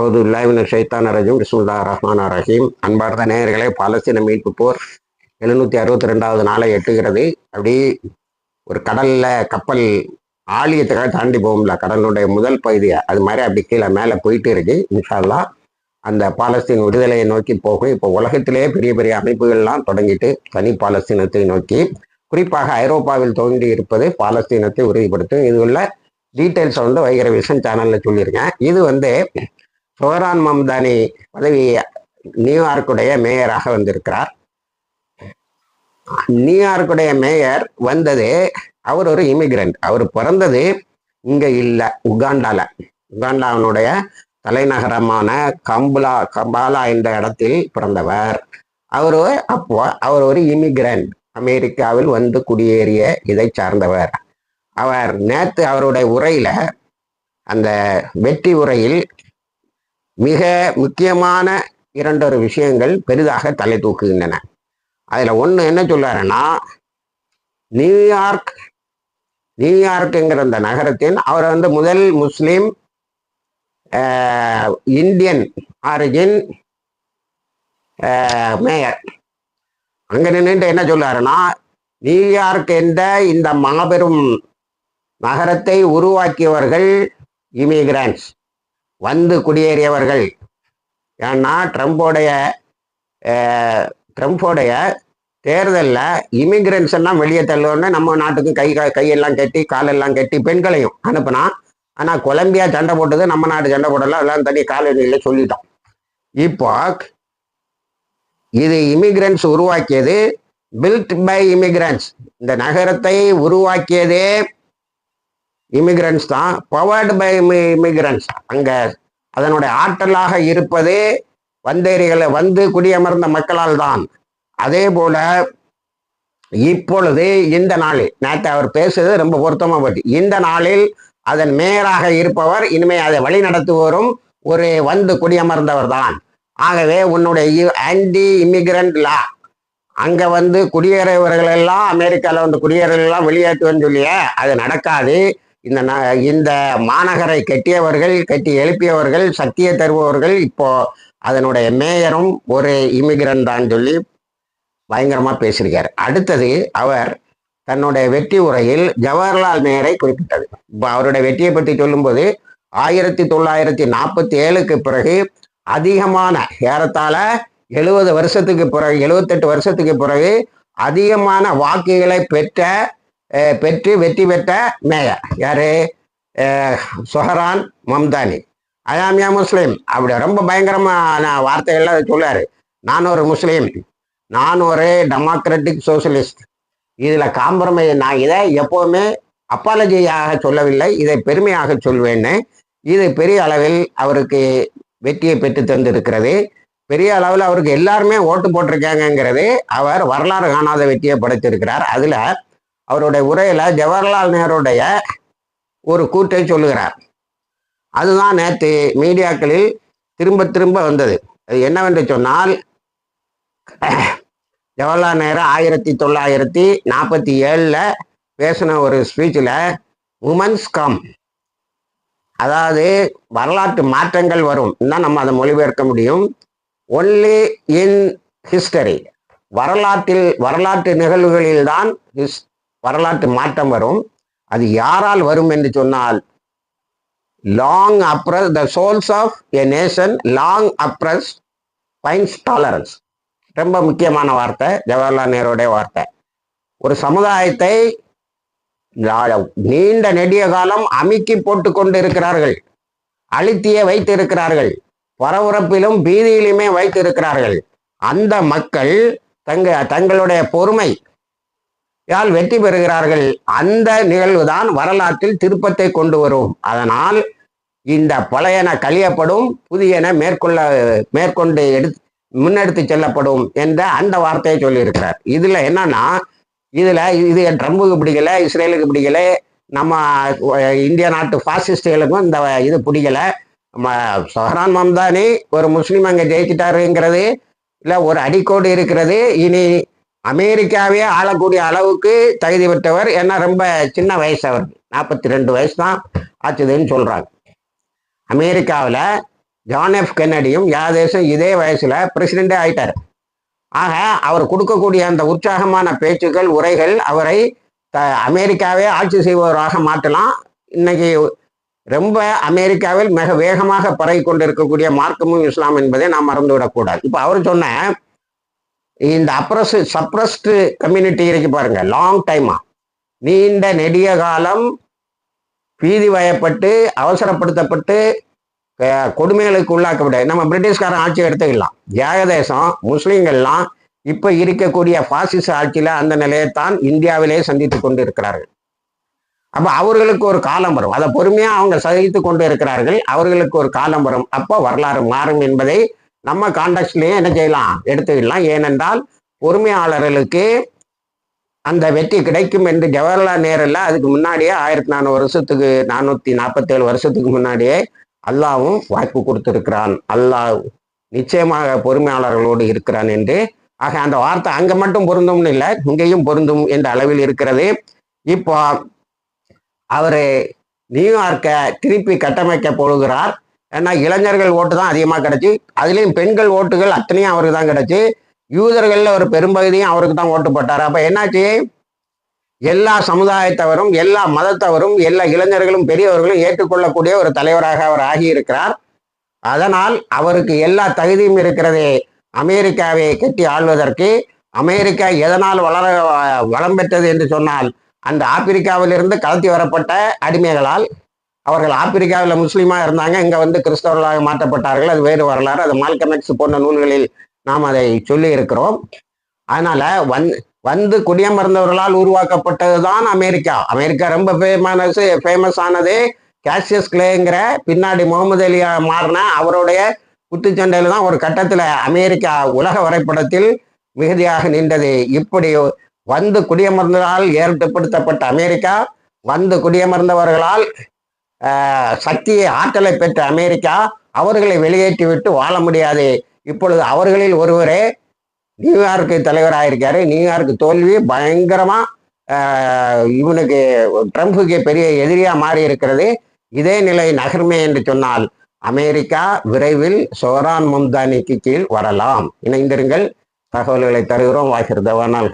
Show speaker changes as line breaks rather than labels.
அவுதுல்லாஹிமின ஷைத்தான் ரஜீம் பிஸ்முல்லா ரஹ்மான் ரஹீம். அன்பார்ந்த நேயர்களே பாலஸ்தீன மீட்பு போர் எழுநூற்றி அறுபத்தி ரெண்டாவது நாளை எட்டுகிறது. அப்படி ஒரு கடலில் கப்பல் ஆழியத்துக்காக தாண்டி போகும்ல கடலுடைய முதல் பகுதியை அது மாதிரி அப்படி கீழே மேலே போயிட்டு இருக்கு இன்ஷால்லா அந்த பாலஸ்தீன் விடுதலையை நோக்கி போகும் இப்போ உலகத்திலேயே பெரிய பெரிய அமைப்புகள்லாம் தொடங்கிட்டு தனி பாலஸ்தீனத்தை நோக்கி குறிப்பாக ஐரோப்பாவில் தோன்றி இருப்பது பாலஸ்தீனத்தை உறுதிப்படுத்தும். இது உள்ள டீட்டெயில்ஸை வந்து வைகிற விஷன் சேனலில் சொல்லியிருக்கேன். இது வந்து சோரான் மம்தானி பதவி நியூயார்க்குடைய மேயராக வந்திருக்கிறார். நியூயார்க்குடைய மேயர் வந்தது அவர் ஒரு இமிகிரண்ட் அவர் பிறந்தது இங்கே இல்லை உகாண்டால. உகாண்டாவினுடைய தலைநகரமான கம்புலா கம்பாலா என்ற இடத்தில் பிறந்தவர். அவர் அப்போ அவர் ஒரு இமிகிரண்ட் அமெரிக்காவில் வந்து குடியேறிய இதை சார்ந்தவர். அவர் நேற்று அவருடைய உரையில அந்த வெற்றி உரையில் மிக முக்கியமான இரண்டொரு விஷயங்கள் பெரிதாக தலை தூக்குகின்றன. அதில் ஒன்று என்ன சொல்றாருன்னா நியூயார்க் நியூயார்க்குங்கிற அந்த நகரத்தின் அவர் வந்து முதல் முஸ்லீம் இந்தியன் ஆரிஜின் மேயர். அங்கே நின்றுட்டு என்ன சொல்றாருன்னா நியூயார்க் என்ற இந்த மாபெரும் நகரத்தை உருவாக்கியவர்கள் இமிகிரான்ஸ். வந்து குடியேறியவர்கள். ஏன்னா ட்ரம்போடைய ட்ரம்போடைய தேர்தலில் இமிகிரண்ட்ஸ் எல்லாம் வெளியே தள்ளுவோன்னு நம்ம நாட்டுக்கு கை கையெல்லாம் கட்டி காலெல்லாம் கட்டி பெண்களையும் அனுப்புனா ஆனால் கொலம்பியா சண்டை போட்டது நம்ம நாட்டு சண்டை போடலாம் அதெல்லாம் தனி காலநிலையில் சொல்லிட்டோம் இப்போ இது இமிகிரண்ட்ஸ் உருவாக்கியது பில்ட் பை இமிகிரண்ட்ஸ் இந்த நகரத்தை உருவாக்கியதே இமிகிரண்ட்ஸ் தான் பவர்டு பை இமிகிரண்ட்ஸ் அங்கே அதனுடைய ஆற்றலாக இருப்பது வந்தேரிகளை வந்து குடியமர்ந்த மக்களால் தான். அதே போல இப்பொழுது இந்த நாளில் நேற்று அவர் பேசுறது ரொம்ப பொருத்தமாக பற்றி இந்த நாளில் அதன் மேயராக இருப்பவர் இனிமே அதை வழி நடத்துவோரும் ஒரு வந்து குடியமர்ந்தவர் தான். ஆகவே உன்னுடைய ஆன்டி இமிகிரண்ட் லா அங்கே வந்து குடியேறியவர்கள் எல்லாம் அமெரிக்காவில் வந்து குடியேறவர்கள் எல்லாம் வெளியேற்றுவேன்னு சொல்லிய அது நடக்காது. இந்த இந்த மாநகரை கட்டியவர்கள் கட்டி எழுப்பியவர்கள் சக்தியை தருபவர்கள் இப்போ அதனுடைய மேயரும் ஒரு இமிகிரண்ட் தான் சொல்லி பயங்கரமாக பேசியிருக்காரு. அடுத்தது அவர் தன்னுடைய வெற்றி உரையில் ஜவஹர்லால் நேரை குறிப்பிட்டது. இப்போ அவருடைய வெற்றியை பற்றி சொல்லும்போது ஆயிரத்தி தொள்ளாயிரத்தி நாற்பத்தி ஏழுக்கு பிறகு அதிகமான ஏறத்தாழ எழுபது வருஷத்துக்கு பிறகு எழுபத்தெட்டு வருஷத்துக்கு பிறகு அதிகமான வாக்குகளை பெற்ற பெற்று வெற்றி பெற்ற மேயர் யாரு? சுஹரான் சொஹரான் மம்தானி. அயாமியா முஸ்லீம் அப்படி ரொம்ப பயங்கரமான வார்த்தைகள்லாம் சொல்லாரு நான் ஒரு முஸ்லீம். நான் ஒரு டெமோக்ராட்டிக் சோசியலிஸ்ட் இதில் காம்பரமை நான் இதை எப்போவுமே அப்பாலஜியாக சொல்லவில்லை. இதை பெருமையாக சொல்வேன்னு. இது பெரிய அளவில் அவருக்கு வெற்றியை பெற்று தந்திருக்கிறது. பெரிய அளவில் அவருக்கு எல்லாருமே ஓட்டு போட்டிருக்காங்கங்கிறது அவர் வரலாறு காணாத வெற்றியை படைத்திருக்கிறார். அதில் அவருடைய உரையில் ஜவஹர்லால் நேருடைய ஒரு கூற்றை சொல்லுகிறார். அதுதான் நேற்று மீடியாக்களில் திரும்ப திரும்ப வந்தது. அது என்னவென்று சொன்னால் ஜவஹர்லால் நேரு ஆயிரத்தி தொள்ளாயிரத்தி நாற்பத்தி ஏழில் பேசின ஒரு ஸ்பீச்சில் உமன்ஸ் கம் அதாவது வரலாற்று மாற்றங்கள் வரும். தான் நம்ம அதை மொழிபெயர்க்க முடியும். ஒன்லி இன் ஹிஸ்டரி வரலாற்றில் வரலாற்று நிகழ்வுகளில்தான் ஹிஸ் வரலாற்று மாற்றம் வரும். அது யாரால் வரும் என்று சொன்னால் long upraise the souls of a nation long upraise fines tolerance ரொம்ப முக்கியமான வார்த்தை ஜவஹர்லால் நேருடைய வார்த்தை. ஒரு சமுதாயத்தை நீண்ட நெடிய காலம் அமுக்கி போட்டு கொண்டு இருக்கிறார்கள் அழுத்தியே வைத்து இருக்கிறார்கள் பரபரப்பிலும் பீதியிலுமே வைத்து இருக்கிறார்கள் அந்த மக்கள் தங்க தங்களுடைய பொறுமை யால் வெற்றி பெறுகிறார்கள். அந்த நிகழ்வுதான் வரலாற்றில் திருப்பத்தை கொண்டு வரும். அதனால் இந்த பழையன கழியப்படும் புதியன மேற்கொள்ள மேற்கொண்டு எடுத்து முன்னெடுத்து செல்லப்படும் என்ற அந்த வார்த்தையை சொல்லியிருக்கிறார். இதுல என்னன்னா இதுல இது ட்ரம்புக்கு பிடிக்கல இஸ்ரேலுக்கு பிடிக்கல நம்ம இந்திய நாட்டு பாசிஸ்டுகளுக்கும் இந்த இது பிடிக்கல. நம்ம மம்தானி ஒரு முஸ்லீம் அங்கே ஜெயிச்சிட்டாருங்கிறது இல்லை ஒரு அடிக்கோடு இருக்கிறது இனி அமெரிக்காவே ஆளக்கூடிய அளவுக்கு தகுதி பெற்றவர். ஏன்னா ரொம்ப சின்ன வயசு அவர். நாற்பத்தி ரெண்டு வயசு தான் ஆச்சுதுன்னு சொல்றாங்க. அமெரிக்காவில் ஜான் எஃப் கென்னடியும் யாதேசம் இதே வயசுல பிரசிடெண்டே ஆயிட்டார். ஆக அவர் கொடுக்கக்கூடிய அந்த உற்சாகமான பேச்சுக்கள் உரைகள் அவரை த அமெரிக்காவே ஆட்சி செய்பவராக மாற்றலாம். இன்னைக்கு ரொம்ப அமெரிக்காவில் மிக வேகமாக பரவி கொண்டிருக்கக்கூடிய மார்க்கமும் இஸ்லாம் என்பதை நாம் மறந்துவிடக்கூடாது. இப்போ அவர் சொன்ன இந்த அப்ரஸ் சப்ரஸ்டு கம்யூனிட்டி இருக்கு பாருங்க லாங் டைமா நீண்ட நெடிய காலம் பீதி வயப்பட்டு அவசரப்படுத்தப்பட்டு கொடுமைகளுக்கு உள்ளாக்கப்பட நம்ம பிரிட்டிஷ்காரன் ஆட்சி எடுத்துக்கலாம். ஏகதேசம் முஸ்லீம்கள்லாம் இப்ப இருக்கக்கூடிய பாசிச ஆட்சியில அந்த நிலையைத்தான் இந்தியாவிலே சந்தித்து கொண்டு இருக்கிறார்கள் அப்ப அவர்களுக்கு ஒரு காலம் வரும். அதை பொறுமையா அவங்க சகித்து கொண்டு இருக்கிறார்கள். அவர்களுக்கு ஒரு காலம் வரும். அப்போ வரலாறு மாறும் என்பதை நம்ம காண்டக்ட்லயே என்ன செய்யலாம்? எடுத்துக்கலாம் ஏனென்றால் பொறுமையாளர்களுக்கு அந்த வெற்றி கிடைக்கும் என்று ஜவஹர்லால் நேருல அதுக்கு முன்னாடியே ஆயிரத்தி நானூறு வருஷத்துக்கு நானூத்தி நாற்பத்தேழு வருஷத்துக்கு முன்னாடியே அல்லாவும் வாய்ப்பு கொடுத்திருக்கிறான். அல்லாஹ் நிச்சயமாக பொறுமையாளர்களோடு இருக்கிறான் என்று. ஆக அந்த வார்த்தை அங்க மட்டும் பொருந்தும்னு இல்லை இங்கேயும் பொருந்தும் என்ற அளவில் இருக்கிறது. இப்போ அவரு நியூயார்க்கை திருப்பி கட்டமைக்க போடுகிறார் ஏன்னா இளைஞர்கள் ஓட்டு தான் அதிகமாக கிடச்சி அதுலேயும் பெண்கள் ஓட்டுகள் அத்தனையும் அவருக்கு தான் கிடச்சி. யூதர்களில் ஒரு பெரும்பகுதியும் அவருக்கு தான் ஓட்டு போட்டார். அப்போ என்னாச்சு? எல்லா சமுதாயத்தவரும் எல்லா மதத்தவரும் எல்லா இளைஞர்களும் பெரியவர்களும் ஏற்றுக்கொள்ளக்கூடிய ஒரு தலைவராக அவர் ஆகியிருக்கிறார். அதனால் அவருக்கு எல்லா தகுதியும் இருக்கிறதே அமெரிக்காவை கட்டி ஆள்வதற்கு அமெரிக்கா எதனால் வளர வளம் பெற்றது என்று சொன்னால் அந்த ஆப்பிரிக்காவிலிருந்து கலத்தி வரப்பட்ட அடிமைகளால் அவர்கள் ஆப்பிரிக்காவில் முஸ்லீமாக இருந்தாங்க இங்கே வந்து கிறிஸ்தவர்களாக மாற்றப்பட்டார்கள் அது வேறு வரலாறு. அது மால்கமெக்ஸ் போன்ற நூல்களில் நாம் அதை சொல்லி இருக்கிறோம் அதனால வந் வந்து குடியமர்ந்தவர்களால் உருவாக்கப்பட்டது தான் அமெரிக்கா. அமெரிக்கா ரொம்ப ஃபேமஸ் ஃபேமஸ் ஆனது கேஷியஸ் கிளேங்கிற பின்னாடி முகமது அலியா மாறின அவருடைய குத்துச்சண்டையில் தான் ஒரு கட்டத்தில் அமெரிக்கா உலக வரைபடத்தில் மிகுதியாக நின்றது. இப்படி வந்து குடியமர்ந்ததால் ஏற்படுத்தப்பட்ட அமெரிக்கா வந்து குடியமர்ந்தவர்களால் சக்தியை ஆற்றலை பெற்ற அமெரிக்கா அவர்களை வெளியேற்றி விட்டு வாழ முடியாது. இப்பொழுது அவர்களில் ஒருவரே நியூயார்க்கு தலைவராயிருக்காரு. நியூயார்க் தோல்வி பயங்கரமா இவனுக்கு ட்ரம்புக்கு பெரிய எதிரியா மாறி இருக்கிறது இதே நிலை நகர்மே என்று சொன்னால் அமெரிக்கா விரைவில் சோரான் மும்தானிக்கு கீழ் வரலாம். இணைந்திருங்கள். தகவல்களை தருகிறோம். வாகிருதவானால்